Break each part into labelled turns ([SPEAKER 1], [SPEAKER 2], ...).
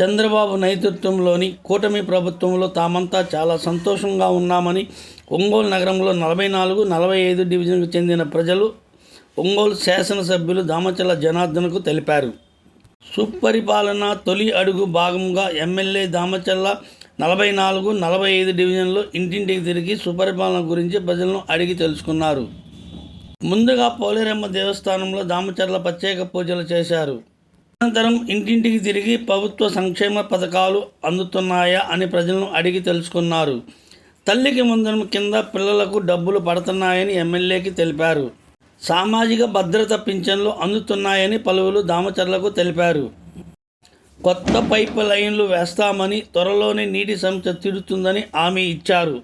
[SPEAKER 1] చంద్రబాబు నేతృత్వంలోని కూటమి ప్రభుత్వంలో తామంతా చాలా సంతోషంగా ఉన్నామని ఒంగోలు నగరంలో నలభై నాలుగు నలభై ఐదు డివిజన్కు చెందిన ప్రజలు ఒంగోలు శాసనసభ్యులు దామచల జనార్దన్కు తెలిపారు. సుపరిపాలన తొలి అడుగు భాగంగా ఎమ్మెల్యే దామచల్ల నలభై నాలుగు నలభై ఐదు డివిజన్లో ఇంటింటికి తిరిగి సుపరిపాలన గురించి ప్రజలను అడిగి తెలుసుకున్నారు. ముందుగా పోలేరమ్మ దేవస్థానంలో దామచర్ల ప్రత్యేక పూజలు చేశారు. అనంతరం ఇంటింటికి తిరిగి ప్రభుత్వ సంక్షేమ పథకాలు అందుతున్నాయా అని ప్రజలను అడిగి తెలుసుకున్నారు. తల్లికి ముందరం కింద పిల్లలకు డబ్బులు పడుతున్నాయని ఎమ్మెల్యేకి తెలిపారు. సామాజిక భద్రత పింఛన్లు అందుతున్నాయని పలువురు దామచర్లకు తెలిపారు. కొత్త పైప్ లైన్లు వేస్తామని త్వరలోనే నీటి సమస్య తీరుతుందని హామీ ఇచ్చారు.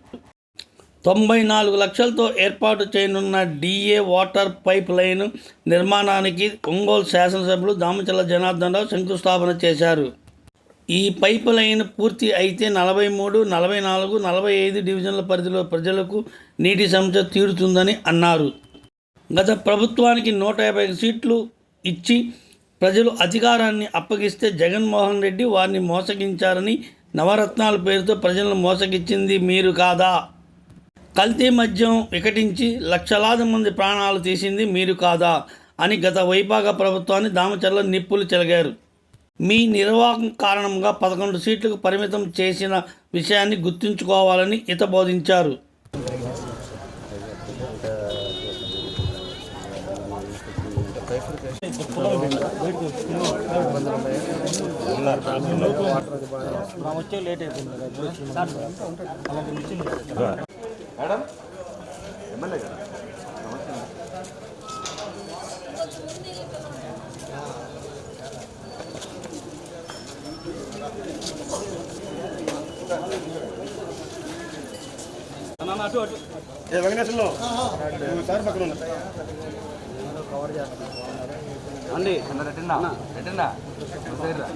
[SPEAKER 1] తొంభై నాలుగు లక్షలతో ఏర్పాటు చేయనున్న డిఏ వాటర్ పైప్ లైన్ నిర్మాణానికి ఒంగోలు శాసనసభ్యులు దామచల్ల జనార్దన్ రావు శంకుస్థాపన చేశారు. ఈ పైప్ లైన్ పూర్తి అయితే నలభై మూడు నలభై నాలుగు నలభై ఐదు డివిజన్ల పరిధిలో ప్రజలకు నీటి సమస్య తీరుతుందని అన్నారు. గత ప్రభుత్వానికి నూట యాభై సీట్లు ఇచ్చి ప్రజలు అధికారాన్ని అప్పగిస్తే జగన్మోహన్ రెడ్డి వారిని మోసగించారని నవరత్నాల పేరుతో ప్రజలను మోసగించింది మీరు కాదా? కల్తీ మద్యం వికటించి లక్షలాది మంది ప్రాణాలు తీసింది మీరు కాదా అని గత వైపాక ప్రభుత్వాన్ని దామచర్ల నిప్పులు చెలగారు. మీ నిర్వాహకం కారణంగా పదకొండు సీట్లకు పరిమితం చేసిన విషయాన్ని గుర్తుంచుకోవాలని ఇత
[SPEAKER 2] బోధించారు లేట్ అయిపోయింది కదా,
[SPEAKER 3] మేడం? ఎమ్మెల్యే గారు. ఏ వెంకటేశ్వర్లో సార్ పక్కన ఉన్నా అండి. రెట్టిందా రెట్టిందా సైడ్రా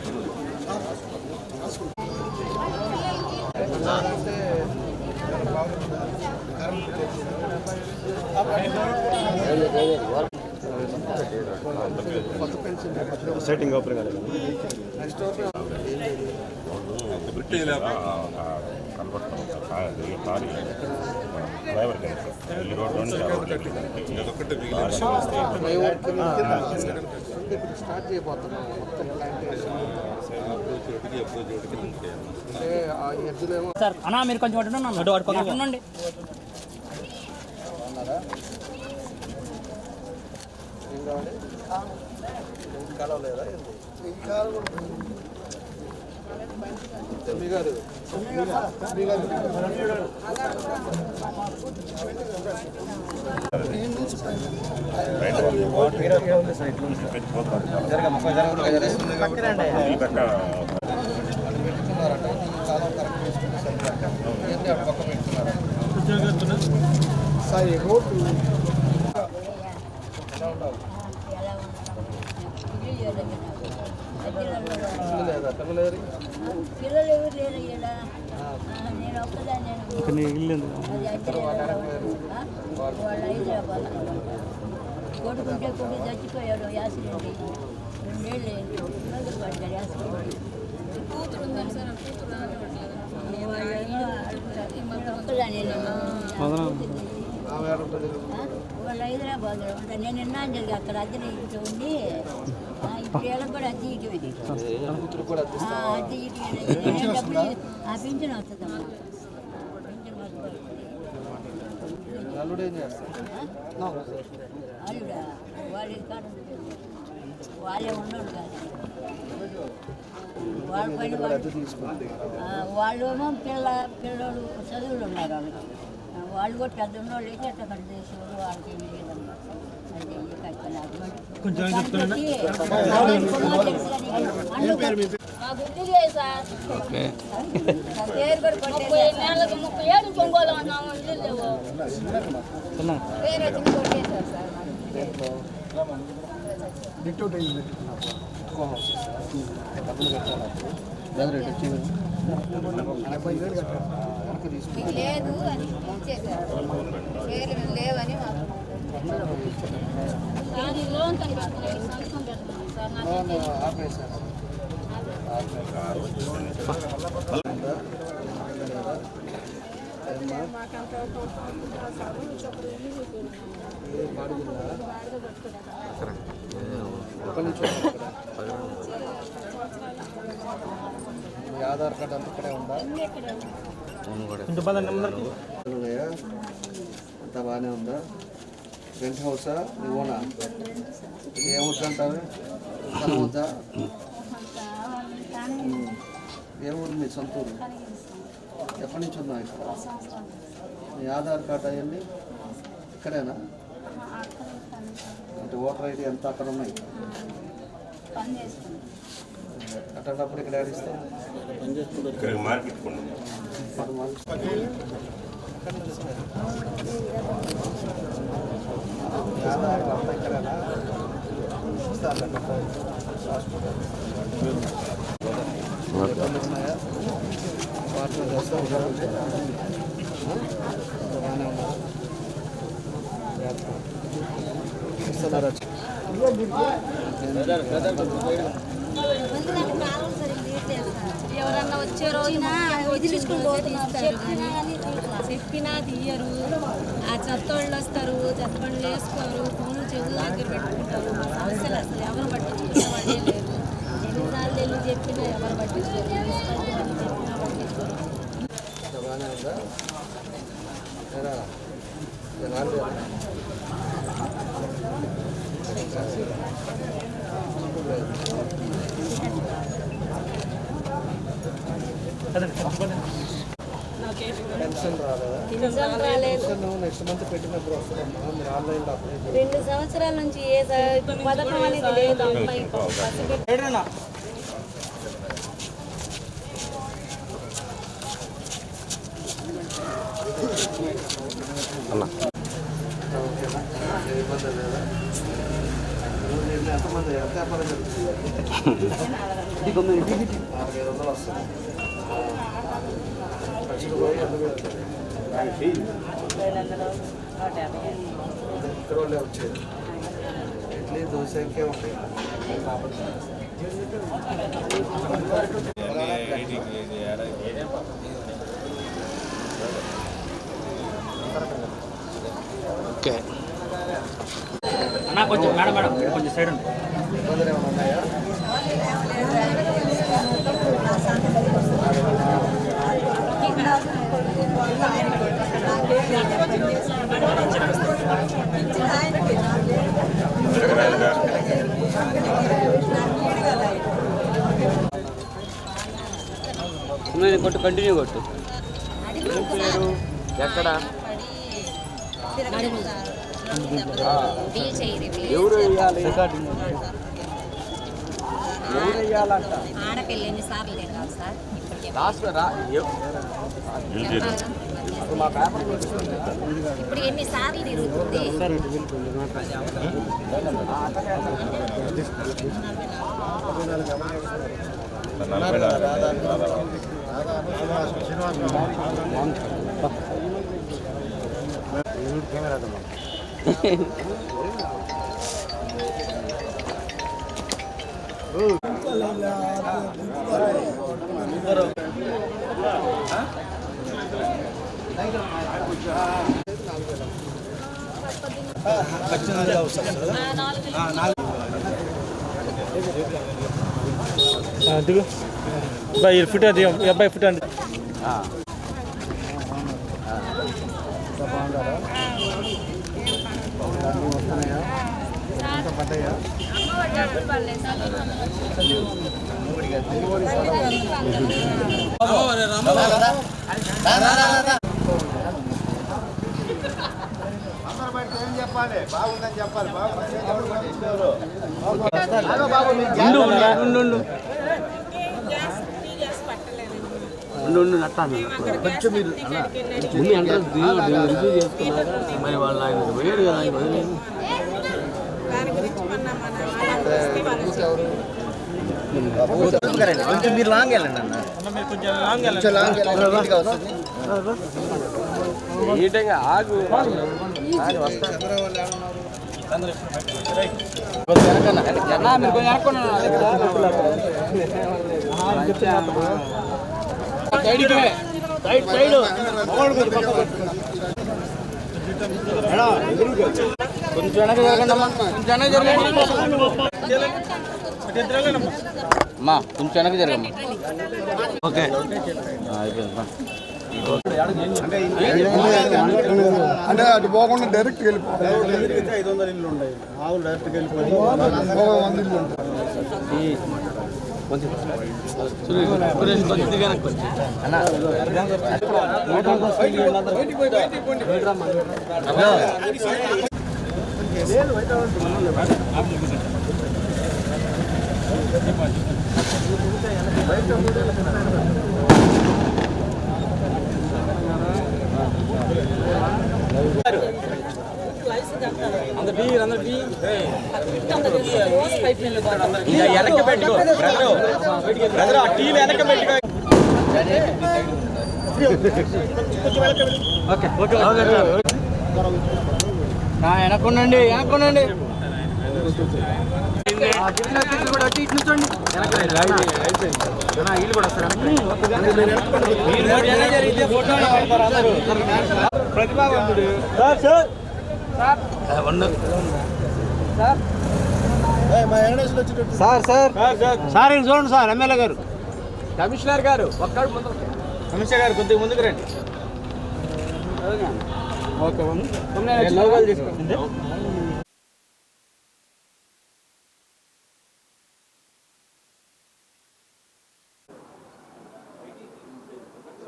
[SPEAKER 3] సెట్టింగ్ ఓపెన్ కాలేదు
[SPEAKER 4] స్టార్ట్ చేయబోతున్నాం మొత్తం ప్లాంటేషన్ అంటే ఆ ఎద్దులేమో
[SPEAKER 2] సార్ అన్నా మీరు కొంచెం అటు. అటు అటు పక్కన ఉండండి
[SPEAKER 4] ఏం కావాలి కాలం లేదా మీ గారు మీ గారు. పెట్టుకున్నారట ఈ కాలం కరెక్ట్ చేసుకుంటే సరిపోతుంది ఇవన్నీ అటు పక్క పెట్టుకున్నారా సార్ ఈ రోడ్డు ఎలా ఉండాలి ఇల్లు లేదా పిల్లలేరు
[SPEAKER 5] పిల్లలు ఎవరు లేరు. ఆ, నేను ఒక్కదాన్ని వాళ్ళు హైదరాబాద్ కొడుకుంటే కొడుకు చచ్చిపోయాడు యాసిరెడ్డి రెండేళ్ళు పిల్లలు పడ్డారు యాసిరెడ్డి ఒక్కదాన్ని వాళ్ళు హైదరాబాద్లో ఉంటారు నేను విన్నాను జరిగి అక్కడ అద్దె ఇంట్లో ఉండి ఇప్పుడు వీళ్ళకి కూడా అద్దె ఇటువే అద్దె ఇటువే డబ్బులు ఆ పింఛన్ వస్తుందమ్మా. వస్తుంది. అల్లుడా వాళ్ళ వాళ్ళే ఉన్నోళ్ళు కాదు. వాళ్ళ పైన వాళ్ళు ఏమో పిల్ల పిల్లలు చదువులు ఉన్నారు వాళ్ళకి. వాళ్ళు కూడా పెద్ద ఉన్నోళ్ళు అయితే అట్లా వాళ్ళకి ఏమి లేదమ్మా.
[SPEAKER 6] ముప్పై ఉన్నాము ఇల్లు లేవు.
[SPEAKER 5] కొట్టేశారు సార్.
[SPEAKER 4] డబ్బులు కట్టాలి.
[SPEAKER 5] మీకు లేదు అని ఇచ్చేశారు పేర్లు లేవని మాకు
[SPEAKER 6] లోన్ కనిపిస్తున్నాయి సంతకం పెడుతున్నాం సార్ నాకు
[SPEAKER 4] ఆధార్ కార్డు అంతా ఇక్కడే ఉందా?
[SPEAKER 2] ఇంటి
[SPEAKER 4] అంతా బాగానే ఉందా? రెంట్ హౌసా? నీ ఓనా ఏమవుతుంటారు స్థలం వద్దా? ఉమ్. ఏ ఊరు మీ సొంత ఊరు? ఎప్పటి నుంచి ఉన్నావు ఇక్కడ? మీ ఆధార్ కార్డు అవన్నీ ఇక్కడేనా? అంటే ఓటర్ ఐడి అంతా అక్కడ ఉన్నాయి? అట్టేటప్పుడు ఇక్కడ ఆడిస్తాం ఆధార్ అంతా ఇక్కడేనా ఇస్తాను ఇబ్బంది ఉన్నాయా పార్ట్నర్ చేస్తే బాగానే ఉన్నారు ఇస్తున్నారా
[SPEAKER 6] ఎవరన్నా వచ్చే రోజు వదిలించుకుని పోతున్నారు చెప్పినా తీయరు. ఆ చెత్త వాళ్ళు వస్తారు చెత్త బండ్లు వేసుకోరు ఫోన్లు చెవుల దగ్గర పెట్టుకుంటారు. మా సమస్యలు అసలు ఎవరు పట్టించుకునే వాళ్ళే లేరు. ఎన్నిసార్లు వెళ్ళి చెప్పినా ఎవరు పట్టించుకోరు. చెప్పినా పట్టించుకోరు
[SPEAKER 4] ఇంత బాగానే ఉందా ఏరా, ఇది నాలుగు పెన్షన్ రాలేదా
[SPEAKER 6] నిజం రాలేదు
[SPEAKER 4] పెన్షన్ నెక్స్ట్ మంత్ పెట్టినప్పుడు వస్తుందమ్మా మీరు ఆన్లైన్లో చేయండి
[SPEAKER 6] రెండు సంవత్సరాల నుంచి ఏ పథకం అనేది లేదు అమ్మాయి.
[SPEAKER 4] ఎంతమంది ఎంత వ్యాపారం జరుగుతుంది నాలుగైదు వందలు వస్తుంది ఖర్చులు పోయి ఎంత పెడుతుంది ఇక్కడ వాళ్ళే వచ్చేది ఇడ్లీ దోశ ఇంకే ఉంటాయి
[SPEAKER 1] ఓకే
[SPEAKER 2] అన్నా కొంచెం మేడం మేడం కొంచెం సైడ్ ఉంది
[SPEAKER 4] నేను
[SPEAKER 2] కొట్టు కంటిన్యూ కొట్టు. ఎక్కడ? ఎవరు వేయాలి ఎవరు వేయాలంట
[SPEAKER 5] ఆడపిల్ల ఎన్నిసార్లు తింటారు సార్?
[SPEAKER 2] లాస్ట్ రా ఎవ్- మా పేపర్
[SPEAKER 5] ఇప్పుడు ఎన్నిసార్లు
[SPEAKER 2] దిగు అబ్బాయి ఫుట్ అది ఈ అబ్బాయి ఫుట్ అండి
[SPEAKER 4] పడ్డాయా
[SPEAKER 1] నట్టాను కొంచెం మీరు ముందు చేసుకున్నారా మరి వాళ్ళు ఆయన వేరు కదా ఆయన వదిలేదు
[SPEAKER 3] కొంచెం మీరు లాంగ్ వెళ్ళండి అన్న.
[SPEAKER 2] కొంచెం లాంగ్
[SPEAKER 3] కొంచెం లాంగ్ వెళ్ళండి.
[SPEAKER 2] ఈటంగా ఆగు. కొంచెం వెనక జరగండి అమ్మా కొంచెం వెనక జరగండి అమ్మా కొంచెం వెనక జరగమ్మా. ఓకే. అయిపోయింది
[SPEAKER 4] అంటే అటు పోకుండా డైరెక్ట్ వెళ్ళిపోయింది
[SPEAKER 3] ఐదు వందల ఇల్లు ఉన్నాయి ఆవులు వెళ్ళిపోయి
[SPEAKER 4] వంద ఇల్లు ఉంటాయి
[SPEAKER 2] వెనక్కి పెట్టుకో. బ్రదర్ ఆ టీలు వెనక్కి పెట్టుకో ఓకే ఓకే కూడా వచ్చి ఇటు నుంచోండి వెనక ప్రతిభావంతుడు సార్ సార్. సార్ చూడండి సార్ ఎమ్మెల్యే గారు కమిషనర్ గారు ఒక్కడు ముందు కమిషనర్ గారు కొద్దిగా ముందుకు రండి ఓకే తొమ్మిది తీసుకోండి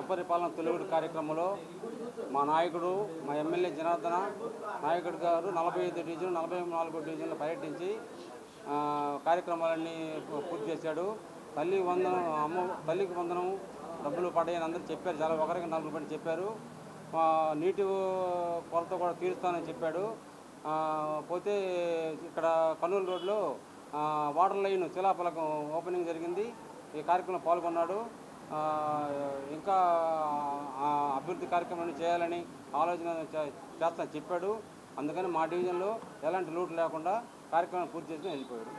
[SPEAKER 7] సుపరిపాలన తెలుగుడు కార్యక్రమంలో మా నాయకుడు మా ఎమ్మెల్యే జనార్దన నాయకుడు గారు నలభై ఐదు డివిజన్ నలభై నాలుగు డివిజన్లు పర్యటించి కార్యక్రమాలన్నీ పూర్తి చేశాడు. తల్లి వందనం అమ్మ తల్లికి వందనం డబ్బులు పడ్డాయని అందరూ చెప్పారు. చాలా ఒకరికి నలుగురు పని చెప్పారు. నీటి కొరత కూడా తీరుస్తానని చెప్పాడు. పోతే ఇక్కడ కర్నూలు రోడ్లో వాటర్ లైన్ శిలాఫలకం ఓపెనింగ్ జరిగింది. ఈ కార్యక్రమంలో పాల్గొన్నాడు. ఇంకా అభివృద్ధి కార్యక్రమాలు చేయాలని ఆలోచన చేస్తా చెప్పాడు. అందుకని మా డివిజన్లో ఎలాంటి లోటు లేకుండా కార్యక్రమం పూర్తి చేసుకుని వెళ్ళిపోయాడు.